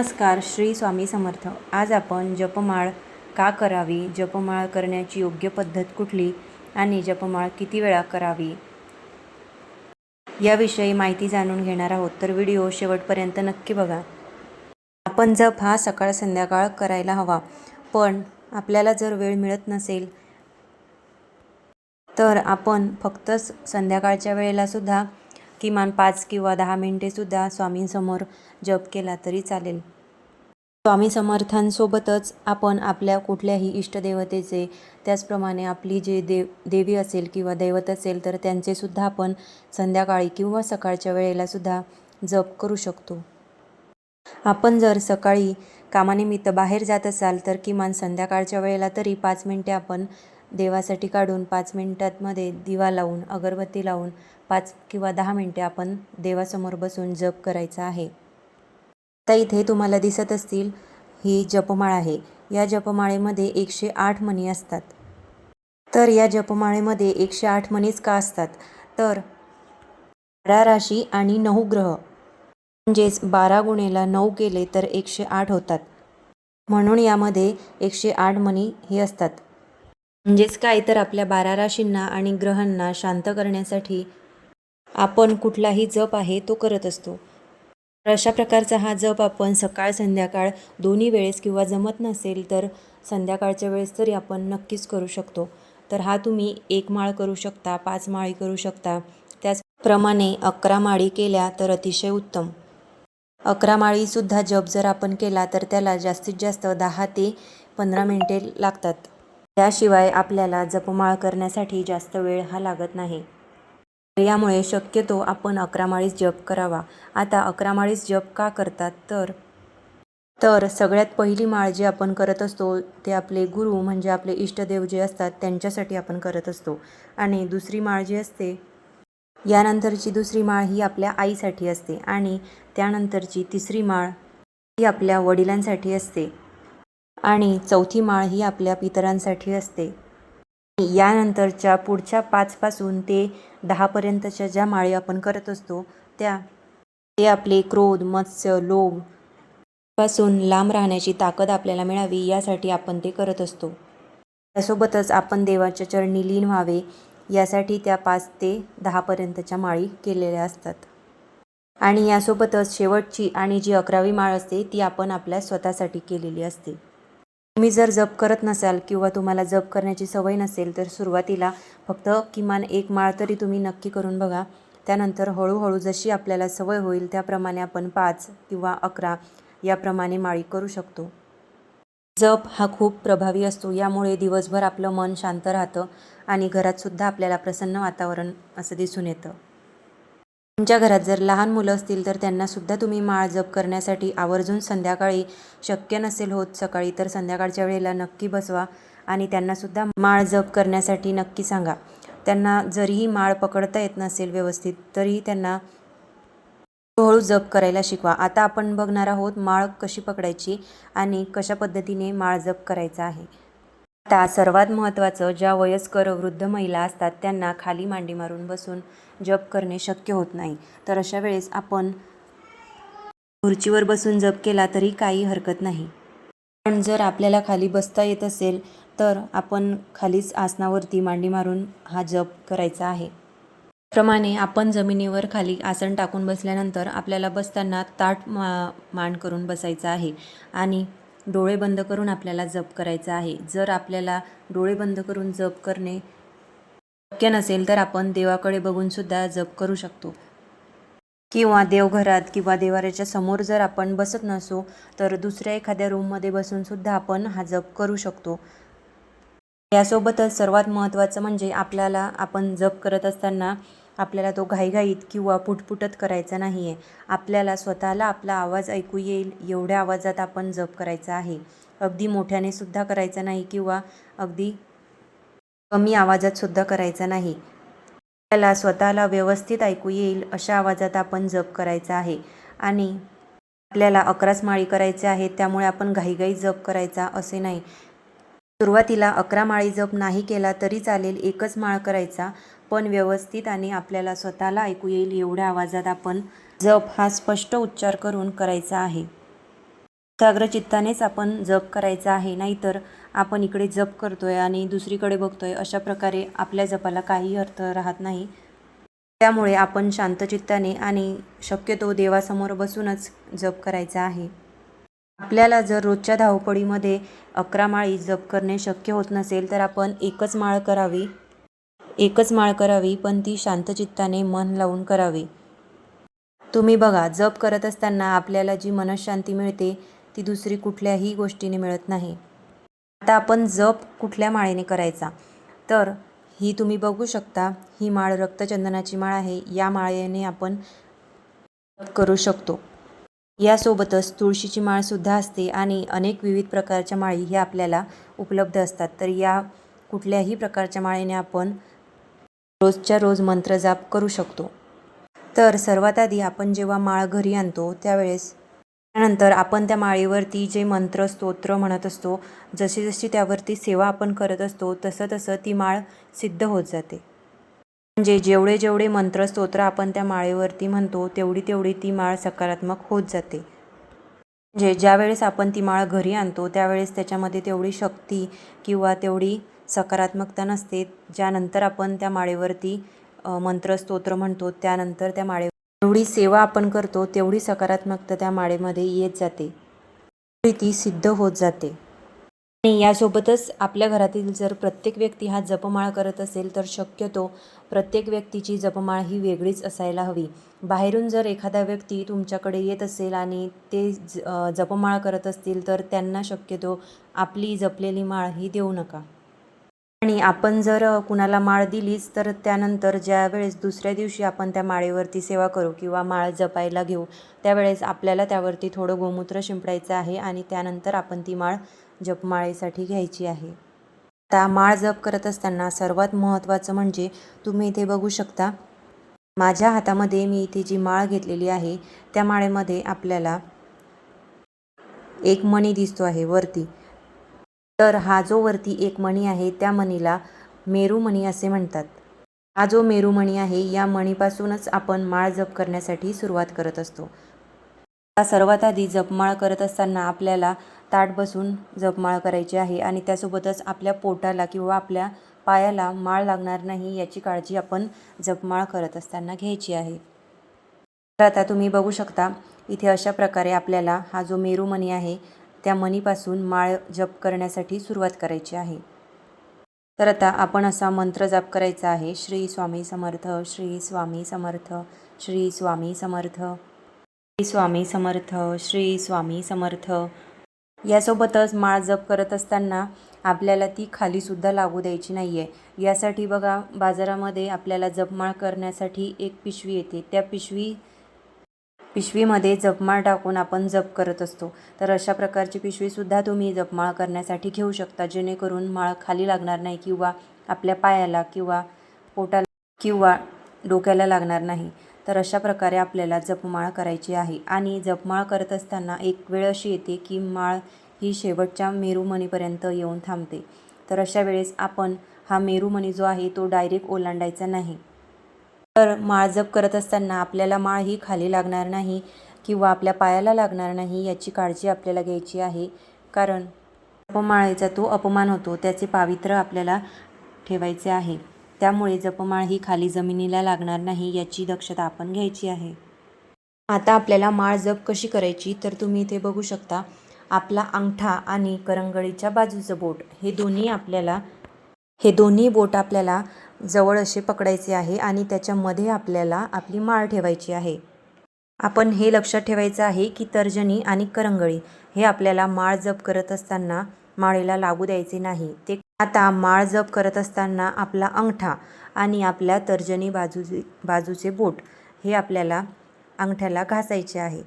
नमस्कार श्री स्वामी समर्थ. आज आपण जपमाळ का करावी? जपमाळ करण्याची योग्य पद्धत कुठली आणि जपमाळ किती वेळा करावी? याविषयी माहिती जाणून घेणार आहोत तर व्हिडिओ शेवटपर्यंत नक्की बघा. आपण जप हा सकाळ संध्याकाळ करायला हवा पण आपल्याला जर वेळ मिळत नसेल तर आपण फक्त संध्याकाळच्या वेळेला सुद्धा किमान पाच किंवा दहा मिनटेसुद्धा स्वामींसमोर जप केला तरी चालेल. स्वामी समर्थांसोबतच आपण आपल्या कुठल्याही इष्टदेवतेचे त्याचप्रमाणे आपली जे देव देवी असेल किंवा दैवत असेल तर त्यांचेसुद्धा आपण संध्याकाळी किंवा सकाळच्या वेळेलासुद्धा जप करू शकतो. आपण जर सकाळी कामानिमित्त बाहेर जात असाल तर किमान संध्याकाळच्या वेळेला तरी पाच मिनटे आपण देवासाठी काढून पाच मिनटांमध्ये दिवा लावून अगरबत्ती लावून पाच किंवा दहा मिनटे आपण देवासमोर बसून जप करायचा आहे. आता इथे तुम्हाला दिसत असतील ही जपमाळ आहे. या जपमाळेमध्ये एकशे आठ मणी असतात. तर या जपमाळेमध्ये एकशे आठ मणीच का असतात? तर बारा राशी आणि नऊ ग्रह म्हणजेच बारा गुणेला नऊ केले तर एकशे आठ होतात. म्हणून यामध्ये एकशे आठ मणी हे असतात. म्हणजेच काय? तर आपल्या बारा राशींना आणि ग्रहांना शांत करण्यासाठी आपण कुठलाही जप आहे तो करत असतो. तर अशा प्रकारचा हा जप आपण सकाळ संध्याकाळ दोन्ही वेळेस किंवा जमत नसेल तर संध्याकाळच्या वेळेस तरी आपण नक्कीच करू शकतो. तर हा तुम्ही एक माळ करू शकता पाच माळी करू शकता. त्याचप्रमाणे अकरा माळी केल्या तर अतिशय उत्तम. अकरा माळीसुद्धा जप जर आपण केला तर त्याला जास्तीत जास्त दहा ते पंधरा मिनिटे लागतात. त्याशिवाय आपल्याला जपमाळ करण्यासाठी जास्त वेळ हा लागत नाही. यामुळे शक्यतो आपण अकरा माळीस जप करावा. आता अकरामाळीस जप का करतात तर? तर सगळ्यात पहिली माळ जी आपण करत असतो ते आपले गुरु म्हणजे आपले इष्टदेव जे असतात त्यांच्यासाठी आपण करत असतो. आणि दुसरी माळ जी असते यानंतरची दुसरी माळ ही आपल्या आईसाठी असते आणि त्यानंतरची तिसरी माळ ही आपल्या वडिलांसाठी असते. आणि चौथी माळ ही आपल्या पितरांसाठी असते. यानंतरच्या पुढच्या पाचपासून ते दहापर्यंतच्या ज्या माळी आपण करत असतो त्या ते आपले क्रोध मत्स्य लोभपासून लांब राहण्याची ताकद आपल्याला मिळावी यासाठी आपण ते करत असतो. त्यासोबतच आपण देवाच्या चरणी लीन व्हावे यासाठी त्या पाच ते दहापर्यंतच्या माळी केलेल्या असतात. आणि यासोबतच शेवटची आणि जी अकरावी माळ असते ती आपण आपल्या स्वतःसाठी केलेली असते. तुम्ही जर जप करत नसाल किंवा तुम्हाला जप करण्याची सवय नसेल तर सुरुवातीला फक्त किमान एक माळ तरी तुम्ही नक्की करून बघा. त्यानंतर हळूहळू जशी आपल्याला सवय होईल त्याप्रमाणे आपण पाच किंवा अकरा याप्रमाणे माळी करू शकतो. जप हा खूप प्रभावी असतो. यामुळे दिवसभर आपलं मन शांत राहतं आणि घरातसुद्धा आपल्याला प्रसन्न वातावरण असं दिसून येतं. तुमच्या घरात जर लहान मुलं असतील तर त्यांनासुद्धा तुम्ही माळ जप करण्यासाठी आवर्जून संध्याकाळी शक्य नसेल होत सकाळी तर संध्याकाळच्या वेळेला नक्की बसवा आणि त्यांनासुद्धा माळ जप करण्यासाठी नक्की सांगा. त्यांना जरीही माळ पकडता येत नसेल व्यवस्थित तरीही त्यांना हळूहळू जप करायला शिकवा. आता आपण बघणार आहोत माळ कशी पकडायची आणि कशा पद्धतीने माळ जप करायचा आहे. आता सर्वात महत्त्वाचं ज्या वयस्कर वृद्ध महिला असतात त्यांना खाली मांडी मारून बसून जप करणे शक्य होत नाही. तर अशा वेळेस आपण खुर्चीवर बसून जप केला तरी काही हरकत नाही. पण जर आपल्याला खाली बसता येत असेल तर आपण खालीच आसनावरती मांडी मारून हा जप करायचा आहे. प्रमाणे आपण जमिनीवर खाली आसन टाकून बसल्यानंतर आपल्याला बसताना ताट मा मांड करून बसायचं आहे. आणि डोळे बंद करून आपल्याला जप करायचा आहे. जर आपल्याला डोळे बंद करून जप करणे शक्य नसेल तर आपण देवाकडे बघूनसुद्धा जप करू शकतो. किंवा देवघरात किंवा देवाऱ्याच्या समोर जर आपण बसत नसो तर दुसऱ्या एखाद्या रूममध्ये बसूनसुद्धा आपण हा जप करू शकतो. यासोबतच सर्वात महत्त्वाचं म्हणजे आपल्याला आपण जप करत असताना आपल्याला तो घाईघाईत किंवा पुटपुटत करायचा नाही आहे आपल्याला स्वतःला आपला आवाज ऐकू येईल एवढ्या आवाजात आपण जप करायचा आहे. अगदी मोठ्याने सुद्धा करायचा नाही किंवा अगदी कमी आवाजात सुद्धा करायचा नाही. आपल्याला स्वतःला व्यवस्थित ऐकू येईल अशा आवाजात आपण जप करायचा आहे. आणि आपल्याला अकराच माळी करायच्या आहेत त्यामुळे आपण घाईघाई जप करायचा असे नाही. सुरुवातीला अकरा माळी जप नाही केला तरी चालेल एकच माळ करायचा. पण व्यवस्थित आणि आपल्याला स्वतःला ऐकू येईल एवढ्या आवाजात आपण जप हा स्पष्ट उच्चार करून करायचा आहे. एकाग्रचित्तानेच आपण जप करायचा आहे. नाहीतर आपण इकडे जप करतोय आणि दुसरीकडे बघतोय अशा प्रकारे आपल्या जपाला काही अर्थ राहत नाही. त्यामुळे आपण शांतचित्ताने आणि शक्यतो देवासमोर बसूनच जप करायचा आहे. आपल्याला जर रोजच्या धावपळीमध्ये अकरा माळी जप करणे शक्य होत नसेल तर आपण एकच माळ करावी. एकच माळ करावी पण ती शांतचित्ताने मन लावून करावी. तुम्ही बघा जप करत असताना आपल्याला जी मनशांती मिळते ती दुसरी कुठल्याही गोष्टीने मिळत नाही. आता आपण जप कुठल्या माळेने करायचा? तर ही तुम्ही बघू शकता ही माळ रक्तचंदनाची माळ आहे. या माळेने आपण जप करू शकतो. यासोबतच तुळशीची माळसुद्धा असते आणि अनेक विविध प्रकारच्या माळी ह्या आपल्याला उपलब्ध असतात. तर या कुठल्याही प्रकारच्या माळेने आपण रोजच्या रोज मंत्रजाप करू शकतो. तर सर्वात आधी आपण जेव्हा माळ घरी आणतो त्यावेळेस त्यानंतर आपण त्या माळीवरती जे मंत्र स्तोत्र म्हणत असतो जशी जशी त्यावरती सेवा आपण करत असतो तसं तसं ती माळ सिद्ध होत जाते. म्हणजे जेवढे जेवढे मंत्र स्तोत्र आपण त्या माळेवरती म्हणतो तेवढी तेवढी ती माळ सकारात्मक होत जाते. म्हणजे ज्यावेळेस आपण ती माळ घरी आणतो त्यावेळेस त्याच्यामध्ये तेवढी शक्ती किंवा तेवढी सकारात्मकता नसते. ज्यानंतर आपण त्या माळेवरती मंत्र स्तोत्र म्हणतो त्यानंतर त्या माळे जेवढी सेवा आपण करतो तेवढी सकारात्मकता त्या माळेमध्ये येत जाते. तेवढी ती सिद्ध होत जाते. आणि यासोबतच आपल्या घरातील जर प्रत्येक व्यक्ती हा जपमाळ करत असेल तर शक्यतो प्रत्येक व्यक्तीची जपमाळ ही वेगळीच असायला हवी. बाहेरून जर एखादा व्यक्ती तुमच्याकडे येत असेल आणि ते ज जपमाळ करत असतील तर त्यांना शक्यतो आपली जपलेली माळ ही देऊ नका. आणि आपण जर कुणाला माळ दिलीच तर त्यानंतर ज्यावेळेस दुसऱ्या दिवशी आपण त्या माळेवरती सेवा करू किंवा माळ जपायला घेऊ त्यावेळेस आपल्याला त्यावरती थोडं गोमूत्र शिंपडायचं आहे आणि त्यानंतर आपण ती माळ जपमाळेसाठी घ्यायची आहे. आता माळ जप करत असताना सर्वात महत्त्वाचं म्हणजे तुम्ही इथे बघू शकता माझ्या हातामध्ये मी इथे जी माळ घेतलेली आहे त्या माळेमध्ये आपल्याला एक मणी दिसतो आहे वरती. तर हा जो वरती एक मणी आहे त्या मणीला मेरूमणी असे म्हणतात. हा जो मेरूमणी आहे या मणीपासूनच आपण माळ जप करण्यासाठी सुरुवात करत असतो. आता सर्वात आधी जपमाळ करत असताना आपल्याला ताट बसून जपमाळ करायची आहे आणि त्यासोबतच आपल्या पोटाला किंवा आपल्या पायाला माळ लागणार नाही याची काळजी आपण जपमाळ करत असताना घ्यायची आहे. तर आता तुम्ही बघू शकता इथे अशा प्रकारे आपल्याला हा जो मेरूमणी आहे त्या मणीपासून माळ जप करण्यासाठी सुरुवात करायची आहे. तर आता आपण असा मंत्र जाप करायचा आहे. श्री स्वामी समर्थ श्री स्वामी समर्थ श्री स्वामी समर्थ श्री स्वामी समर्थ श्री स्वामी समर्थ. यासोबतच माळ जप करत असताना आपल्याला ती खालीसुद्धा लागू द्यायची नाही आहे यासाठी बघा बाजारामध्ये आपल्याला जपमाळ करण्यासाठी एक पिशवी येते. त्या पिशवी पिशवीमध्ये जपमाळ टाकून आपण जप करत असतो. तर अशा प्रकारची पिशवीसुद्धा तुम्ही जपमाळ करण्यासाठी घेऊ शकता. जेणेकरून माळ खाली लागणार नाही किंवा आपल्या पायाला किंवा पोटाला किंवा डोक्याला लागणार नाही. तर अशा प्रकारे आपल्याला जपमाळ करायची आहे. आणि जपमाळ करत असताना एक वेळ अशी येते की माळ ही शेवटच्या मेरूमणीपर्यंत येऊन थांबते. तर अशा वेळेस आपण हा मेरूमणी जो आहे तो डायरेक्ट ओलांडायचा नाही. तर माळ जप करत असताना आपल्याला माळ ही खाली लागणार नाही किंवा आपल्या पायाला लागणार नाही याची काळजी आपल्याला घ्यायची आहे. कारण जपमाळेचा तो अपमान होतो त्याचे पावित्र्य आपल्याला ठेवायचे आहे. त्यामुळे जपमाळ ही खाली जमिनीला लागणार नाही याची दक्षता आपण घ्यायची आहे. आता आपल्याला माळ जप कशी करायची तर तुम्ही इथे बघू शकता. आपला अंगठा आणि करंगळीच्या बाजूचं बोट हे दोन्ही आपल्याला हे दोन्ही बोट आपल्याला जवळ असे पकडायचे आहे आणि त्याच्यामध्ये आपल्याला आपली माळ ठेवायची आहे. आपण हे लक्षात ठेवायचं आहे की तर्जनी आणि करंगळी हे आपल्याला माळ जप करत असताना माळेला लागू द्यायचे नाही. ते आता माळ जप करत असताना आपला अंगठा आणि आपल्या तर्जनी बाजूचे बाजूचे बोट हे आपल्याला अंगठ्याला घासायचे आहे.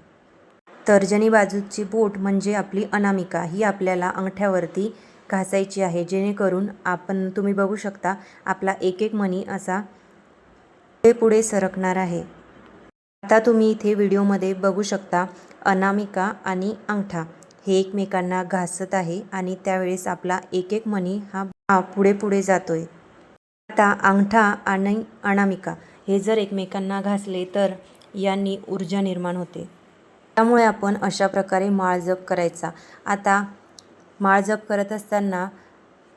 तर्जनी बाजूची बोट म्हणजे आपली अनामिका. ही आपल्याला अंगठ्यावरती घासायची आहे जेणेकरून आपण तुम्ही बघू शकता आपला एक एक मणी असा पुढे पुढे सरकणार आहे. आता तुम्ही इथे व्हिडिओमध्ये बघू शकता अनामिका आणि अंगठा. हे एकमेकांना घासत आहे आणि त्यावेळेस आपला एक एक मणी हा पुढे पुढे पुढे जातोय. आता अंगठा आणि अनामिका हे जर एकमेकांना घासले तर यांनी ऊर्जा निर्माण होते. त्यामुळे आपण अशा प्रकारे माळ जप करायचा. आता माळ जप करत असताना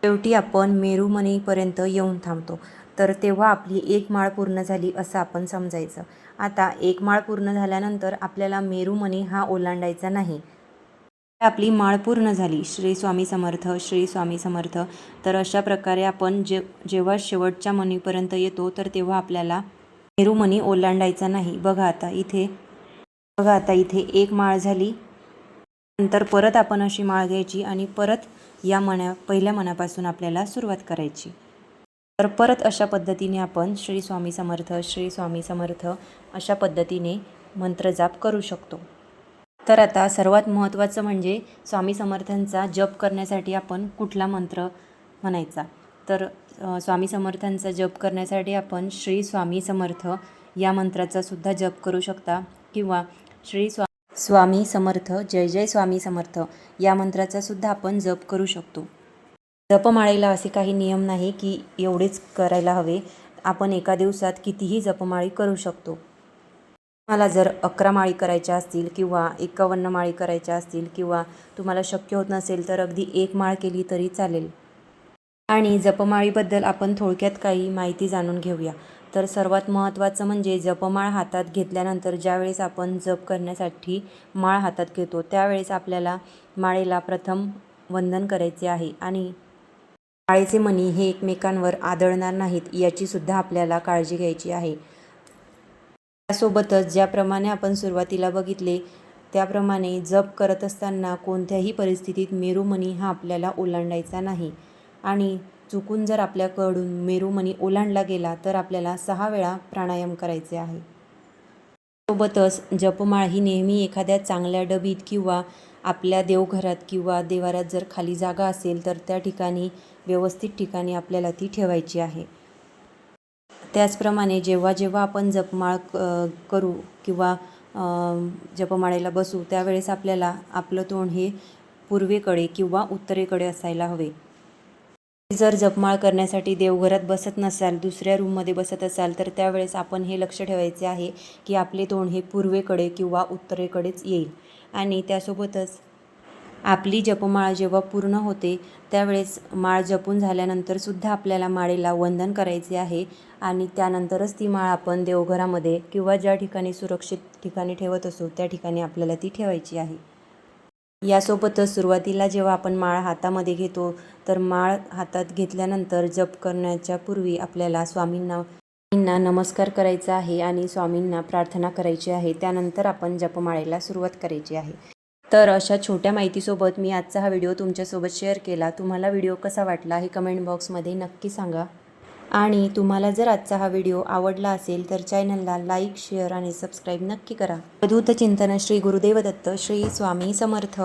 शेवटी आपण मेरुमणीपर्यंत येऊन थांबतो. तर तेव्हा आपली एक माळ पूर्ण झाली असं आपण समजायचं. आता एक माळ पूर्ण झाल्यानंतर आपल्याला मेरुमणी हा ओलांडायचा नाही. आपली माळ पूर्ण झाली. श्री स्वामी समर्थ श्री स्वामी समर्थ. तर अशा प्रकारे आपण जे जेव्हा शेवटच्या मणीपर्यंत येतो तर तेव्हा आपल्याला मेरुमणी ओलांडायचा नाही. बघा आता इथे बघा आता इथे एक माळ झाली. नंतर परत आपण अशी माळ घ्यायची आणि परत या मण्या पहिल्या मनापासून आपल्याला सुरुवात करायची. तर परत अशा पद्धतीने आपण श्री स्वामी समर्थ श्री स्वामी समर्थ अशा पद्धतीने मंत्रजाप करू शकतो. तर आता सर्वात महत्त्वाचं म्हणजे स्वामी समर्थांचा जप करण्यासाठी आपण कुठला मंत्र म्हणायचा? तर स्वामी समर्थांचा जप करण्यासाठी आपण श्री स्वामी समर्थ या मंत्राचा सुद्धा जप करू शकता किंवा श्री स्वा स्वामी समर्थ जय जय स्वामी समर्थ या मंत्राचा सुद्धा आपण जप करू शकतो. जपमाळेला असे काही नियम नाही की एवढेच करायला हवे. आपण एका दिवसात कितीही जपमाळी करू शकतो. तुम्हाला जर अकरा माळी करायच्या असतील किंवा एकावन्न माळी करायच्या असतील किंवा तुम्हाला शक्य होत नसेल तर अगदी एक माळ केली तरी चालेल. आणि जपमाळीबद्दल आपण थोडक्यात काही माहिती जाणून घेऊया. तर सर्वात महत्त्वाचं म्हणजे जपमाळ हातात घेतल्यानंतर ज्यावेळेस आपण जप करण्यासाठी माळ हातात घेतो त्यावेळेस आपल्याला माळेला प्रथम वंदन करायचे आहे आणि माळेचे मणी हे एकमेकांवर आदळणार नाहीत याचीसुद्धा आपल्याला काळजी घ्यायची आहे. त्यासोबतच ज्याप्रमाणे आपण सुरुवातीला बघितले त्याप्रमाणे जप करत असताना कोणत्याही परिस्थितीत मेरुमणी हा आपल्याला ओलांडायचा नाही आणि चुकून जर आपल्याकडून मेरुमणी ओलांडला गेला तर आपल्याला सहा वेळा प्राणायाम करायचे आहे. सोबतच जपमाळ ही नेहमी एखाद्या चांगल्या डबीत किंवा आपल्या देवघरात किंवा देवारात जर खाली जागा असेल तर त्या ठिकाणी व्यवस्थित ठिकाणी आपल्याला ती ठेवायची आहे. त्याचप्रमाणे जेव्हा जेव्हा आपण जपमाळ क- करू किंवा जपमाळेला बसू त्यावेळेस आपल्याला आपलं तोंड हे पूर्वेकडे किंवा उत्तरेकडे असायला हवे. जर जपमाळ करण्यासाठी देवघरात बसत नसाल दुसऱ्या रूममध्ये बसत असाल तर त्यावेळेस आपण हे लक्ष ठेवायचे आहे की आपले तोंड हे पूर्वेकडे किंवा उत्तरेकडेच येईल. आणि त्यासोबतच आपली जपमाळ जेव्हा पूर्ण होते त्यावेळेस माळ जपून झाल्यानंतर सुद्धा आपल्याला माळेला वंदन करायचे आहे आणि त्यानंतरच ती माळ आपण देवघरामध्ये किंवा ज्या ठिकाणी सुरक्षित ठिकाणी ठेवत असू त्या ठिकाणी आपल्याला ती ठेवायची आहे. यासोबतच सुरुवातीला जेव्हा आपण माळ हातामध्ये घेतो तर माळ हातात घेतल्यानंतर जप करण्याच्या पूर्वी आपल्याला स्वामींना स्वामींना नमस्कार करायचा आहे आणि स्वामींना प्रार्थना करायची आहे. त्यानंतर आपण जपमाळेला सुरुवात करायची आहे. तर अशा छोट्या माहितीसोबत मी आजचा हा व्हिडिओ तुमच्यासोबत शेअर केला. तुम्हाला व्हिडिओ कसा वाटला हे कमेंट बॉक्समध्ये नक्की सांगा. आणि तुम्हाला जर आजचा हा व्हिडिओ आवडला असेल तर चॅनलला लाईक शेअर आणि सबस्क्राईब नक्की करा. अधूत चिंतन श्री गुरुदेव दत्त श्री स्वामी समर्थ.